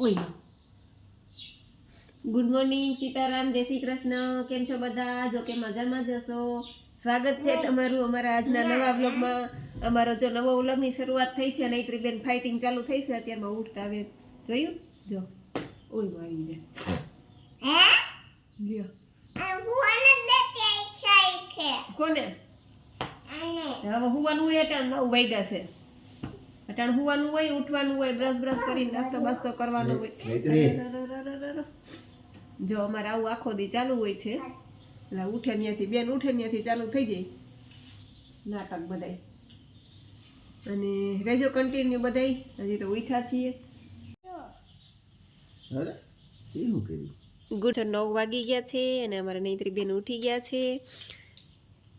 ઓય. Good morning Sitaram. જય શ્રી કૃષ્ણ. કેમ છો બધા? જો કે મજામાં જ હશો. સ્વાગત છે તમારું અમારા આજના નવા વ્લોગમાં. અમારો જો નવો વ્લોગની શરૂઆત થઈ છે નહીં ત્રિબેન ફાઇટિંગ ચાલુ થઈ છે. અત્યારમાં ઉઠતા આવે જોયું? જો. ઓય મારી ને લ્યો. કોને? હવે હુવાનું એટલે અટાણ નવ વાગ્યા છે. અટાણ હોવાનું હોય ઉઠવાનું હોય બ્રશ બ્રશ કરીને નાસ્તો બાસ્તો કરવાનો હોય. જો અમારે આવું આખો દી ચાલુ હોય છે. એટલે ઉઠે ત્યાંથી બેન ઉઠે ત્યાંથી ચાલુ થઈ જાય. નાટક બધાય. અને રેજો કન્ટિન્યુ બધાય. હજી તો ઉઠ્યા છીએ. ગુડ નવ વાગી ગયા છે અને અમારા નૈત્રી બેન ઉઠી ગયા છે.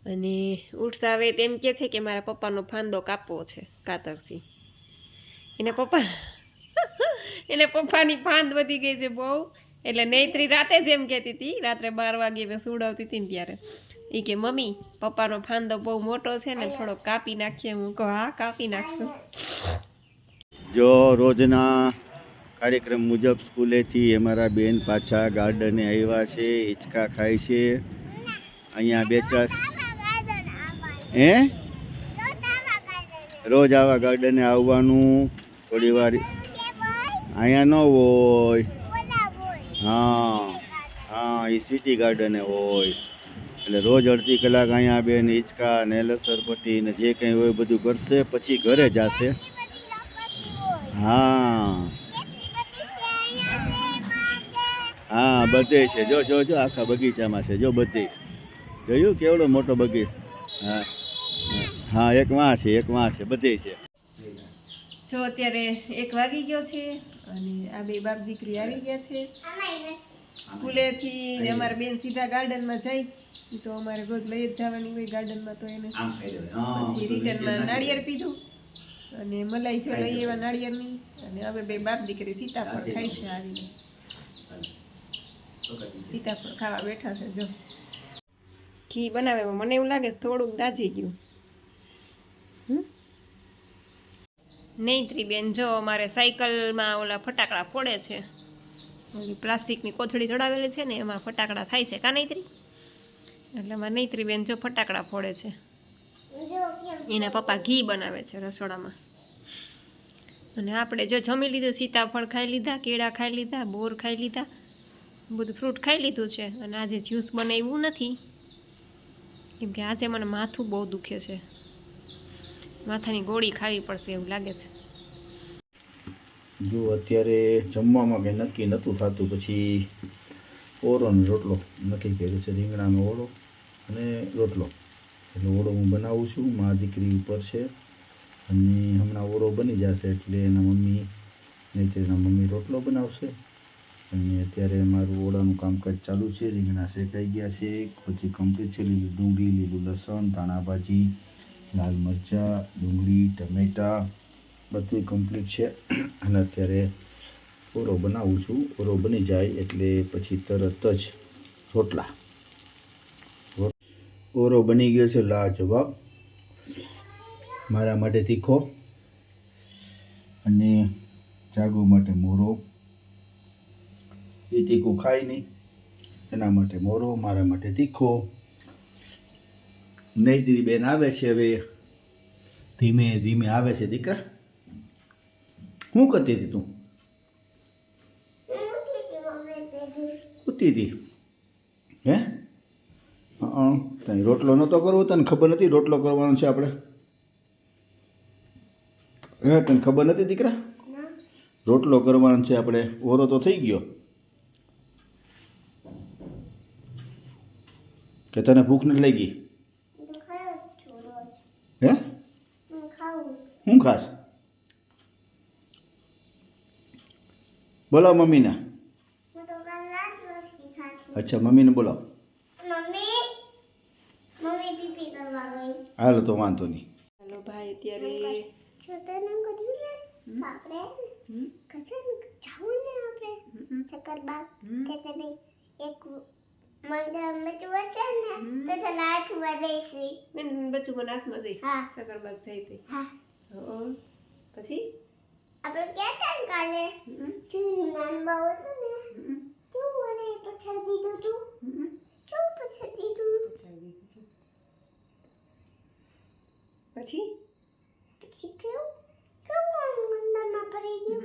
અને ઉઠતા હવે તેમ કે છે કે મારા પપ્પાનો ફાંદો કાપવો છે કાતરથી. એના પપ્પા એને પપ્પાની ફાંદ વધી ગઈ છે બહુ. એટલે નૈત્રી રાતે જ એમ કહેતી હતી, રાત્રે બાર વાગે મેં સુવડાવતી હતી ને ત્યારે. એ કે, મમ્મી, પપ્પાનો ફાંદો બહુ મોટો છે ને, થોડો કાપી નાખીએ હું કહું, હા, કાપી નાખશું. જો રોજના કાર્યક્રમ મુજબ સ્કૂલેથી અમારા બેન પાછા ગાર્ડને આવ્યા છે, હિંચકા ખાય છે. અહીંયા બે ચાર હે? રોજ આવા ગાર્ડને આવવાનું. થોડી વાર અહીંયા ન હોય. હા હા એ સિટી ગાર્ડને હોય. એટલે રોજ અડધી કલાક અહીંયા બેન હિંચકા ને લસરપટ્ટી ને જે કંઈ હોય બધું કરશે, પછી ઘરે જશે. હા. હા, બધે છે. જો જો જો, આખા બગીચામાં છે. જો, બધે. જોયું? કેવડો મોટો બગીચ હા. હા, એક વાં છે, એક વાં છે. બધે છે. જો અત્યારે એક વાગી ગયો છે અને આ બે બાપ દીકરી આવી ગયા છે. સ્કૂલેથી અમારા બેન સીધા ગાર્ડનમાં જાય. તો અમારે રોજ લઈ જ જવાની હોય ગાર્ડનમાં તો એને. પછી રિટર્નમાં નાળિયેર પીધું. અને મલાઈ જો લઈ એવા નાળિયેરની. અને હવે બે બાપ દીકરી સીતાફળ ખાય છે આવીને. સીતાફળ ખાવા બેઠા છે જો. ઘી બનાવે મને એવું લાગે છે થોડુંક દાજી ગયું. નૈત્રી બેન જો અમારે સાયકલમાં ઓલા ફટાકડા ફોડે છે, ઓલી પ્લાસ્ટિકની કોથળી ચડાવેલી છે ને, એમાં ફટાકડા થાય છે. કા નૈત્રી? એટલે અમારે નૈત્રી બેન જો ફટાકડા ફોડે છે. એના પપ્પા ઘી બનાવે છે રસોડામાં. અને આપણે જો જમી લીધું, સીતાફળ ખાઈ લીધા, કેળા ખાઈ લીધા, બોર ખાઈ લીધા, બધું ફ્રૂટ ખાઈ લીધું છે. અને આજે જ્યુસ બનાવ્યું નથી. કેમ કે આજે મને માથું બહુ દુખે છે. માથાની ગોળી ખાવી પડશે એવું લાગે છે. જો અત્યારે જમવામાં કંઈ નક્કી નહોતું થતું, પછી ઓરોનો રોટલો નક્કી કર્યો છે, રીંગણાનો ઓળો અને રોટલો. એટલે ઓળો હું બનાવું છું, મા દીકરી ઉપર છે અને હમણાં ઓળો બની જશે એટલે એના મમ્મી નહીં તો એના મમ્મી રોટલો બનાવશે. અને અત્યારે મારું ઓળાનું કામકાજ ચાલુ છે, રીંગણા શેકાઈ ગયા છે, પછી કમ્પ્લીટ છે, લીલું ડુંગળી, લીલું લસણ, ધાણા ભાજી લાલ મરચાં, ડુંગળી, ટમેટાં બધું કમ્પ્લીટ છે. અને અત્યારે ઓરો બનાવું છું. ઓરો બની જાય એટલે પછી તરત જ રોટલા. ઓરો બની ગયો છે લાજવાબ. મારા માટે તીખો અને જાગો માટે મોરો. એ તીખું ખાય નહીં. એના માટે મોરો, મારા માટે તીખો. નૈત્રી બેન આવે છે હવે. ધીમે ધીમે આવે છે દીકરા. શું કરતી હતી તું? ઉતી હતી. હે? તને રોટલો નહોતો કરવો? તને ખબર નથી રોટલો કરવાનો છે આપણે? હે, તને ખબર નથી દીકરા? રોટલો કરવાનો છે આપણે. ઓરો તો થઈ ગયો. કે તને ભૂખ નથી લાગી હે હું ખાસ. બોલો મમ્મીને. અચ્છા મમ્મીને બોલો હાલો તો વાંધો નહીં. હાલો ભાઈ અત્યારે બચ્ચું મને હાથમાં દઈશ. હા. સકરબાગ થઈ તે હા હં. પછી? આપણે ક્યાં ટાઈમ કાલે તું નાનબા હતો ને. કેવું મને પછાડી દીધું તું. કેવું પછાડી દીધું? પછાડી દીધું તું. પછી? પછી કેવું? કેવું આમ અંદરમાં પડી ગયું.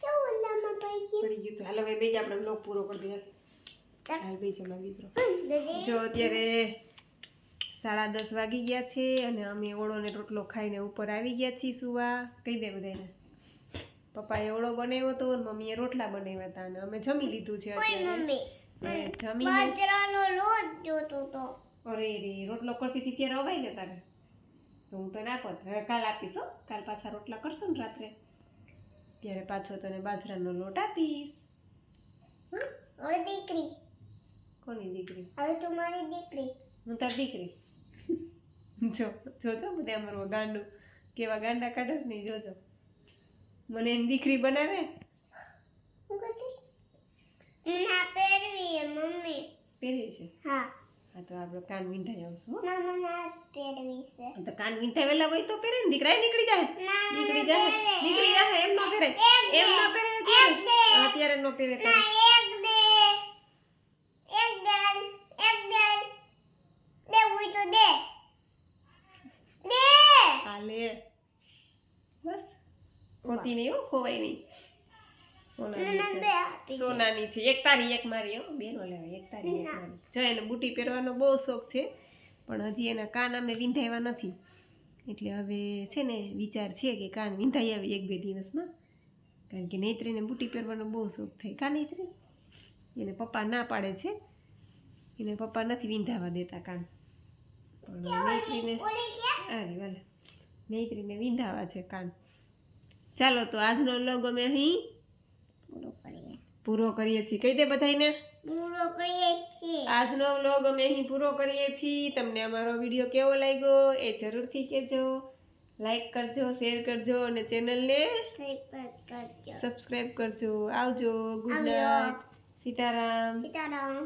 કેવું અંદરમાં પડી ગયું? પડી ગયું તો. હાલો હવે બેજ આપણે બ્લોગ પૂરો કરી દઈએ હાલ બેજ એમાં મિત્રો જો અત્યારે સાડા દસ વાગી ગયા છે અને અમે ઓળોને રોટલો ખાઈને ઉપર આવી ગયા છીએ સુવા. કહી દે બધાને પપ્પાએ ઓળો બનાવ્યો હતો અને મમ્મીએ રોટલા બનાવ્યા હતા અને અમે જમી લીધું છે અરે રે રોટલો કરતી હતી ત્યારે અવાય ને તારે? તો હું તો ના પત હવે કાલ આપીશ હો. કાલ પાછા રોટલા કરશું ને રાત્રે. ત્યારે પાછો તને બાજરાનો લોટ આપીશ. હવે દીકરી. કોની દીકરી? હવે તું મારી દીકરી. હું તાર દીકરી. જો જોજો બધા અમારું ગાંડું. કેવા ગાંડા કાઢે નહીં જોજો. મને એની દીકરી બનાવે? પહેરી છે? હા. હા તો આપણે કાન વિંધાઈ આવશું તો કાન વિંધાવેલા હોય તો પહેરે ને દીકરા નીકળી જાય. નીકળી જાય નીકળી જાય એમ ન પહેરે. એમ ન પહેરે. અત્યારે ન પહેરે ના તારે. એક દે એક દે એક દે દે હોય તો દે દે હાલે બસ. હોતી નહીં હો ખોવાય નહીં. સોનાની છે. સોનાની છે. એક તારી એક મારી. હો બેન લેવાય એક તારી એક મારી. જો એને બુટી પહેરવાનો બહુ શોખ છે પણ હજી એના કાન અમે વિંધાવ્યા નથી. એટલે હવે છે ને વિચાર છે કે કાન વિંધાઈ આવે એક બે દિવસમાં. કારણ કે નેત્રીને બુટી પહેરવાનો બહુ શોખ થાય. કા નેત્રી? એને પપ્પા ના પાડે છે. એને પપ્પા નથી વિંધાવા દેતા કાન. પણ નેત્રીને ઓલી અરે વાલે. નેત્રીને વિંધાવા છે કાન ચાલો તો આજનો લોગ અમે અહીં પૂરો કરીએ. પૂરો કરીએ છીએ. કહી દે બધાને પૂરો કરીએ છીએ. આજનો વ્લોગ અમે અહીં પૂરો કરીએ છીએ. તમને અમારો વીડિયો કેવો લાગ્યો એ જરૂરથી કહેજો. લાઈક કરજો શેર કરજો અને ચેનલને સબસ્ક્રાઇબ કરજો. સબસ્ક્રાઈબ કરજો. આવજો. ગુડ. નાઇટ સીતારામ. સીતારામ.